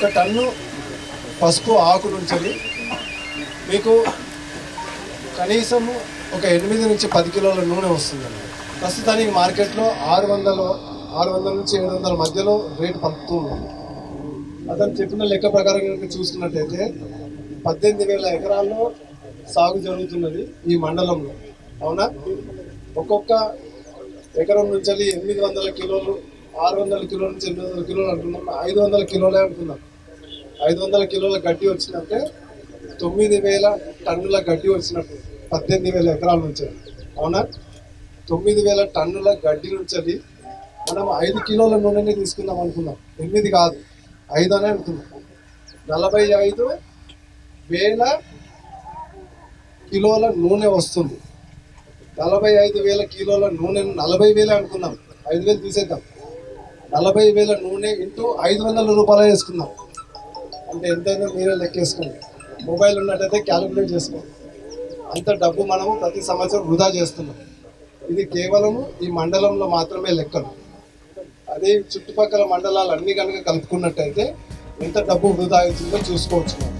ఒక టన్ను పసుపు ఆకు నుంచి మీకు కనీసం ఒక ఎనిమిది నుంచి పది కిలోల నూనె వస్తుందండి. ప్రస్తుతానికి మార్కెట్లో ఆరు వందలు ఆరు వందల నుంచి ఏడు వందల మధ్యలో రేటు పలుకుతూ ఉంది. అతను చెప్పిన లెక్క ప్రకారం కనుక చూసుకున్నట్టయితే పద్దెనిమిది వేల ఎకరాల్లో సాగు జరుగుతున్నది ఈ మండలంలో. అవునా? ఒక్కొక్క ఎకరం నుంచి ఎనిమిది వందల కిలోలు ఆరు వందల కిలోల నుంచి ఎనిమిది వందల కిలోలు అంటున్నాం. ఐదు వందల కిలోలే అంటున్నాం. ఐదు వందల కిలోల గడ్డి వచ్చినట్టే తొమ్మిది వేల టన్నుల గడ్డి వచ్చినట్టు పద్దెనిమిది వేల ఎకరాల నుంచి. అవునా? తొమ్మిది వేల టన్నుల గడ్డి నుంచి మనం ఐదు కిలోల నూనెని తీసుకుందాం అనుకున్నాం. ఎనిమిది కాదు ఐదు అనే అనుకున్నాం. నలభై ఐదు వేల కిలోల నూనె వస్తుంది. నలభై ఐదు వేల కిలోల నూనె నలభై వేలే అనుకున్నాం. ఐదు వేలు తీసేద్దాం. నలభై వేల నూనె ఇంటూ ఐదు వందల రూపాయలు వేసుకుందాం. అంటే ఎంతైనా మీరే లెక్కేసుకోండి. మొబైల్ ఉన్నట్టయితే క్యాలిక్యులేట్ చేసుకోండి. అంత డబ్బు మనము ప్రతి సంవత్సరం వృధా చేస్తున్నాం. ఇది కేవలము ఈ మండలంలో మాత్రమే లెక్కలు. అదే చుట్టుపక్కల మండలాలు అన్ని కనుక కలుపుకున్నట్టయితే ఎంత డబ్బు వృధా అవుతుందో చూసుకోవచ్చు మనం.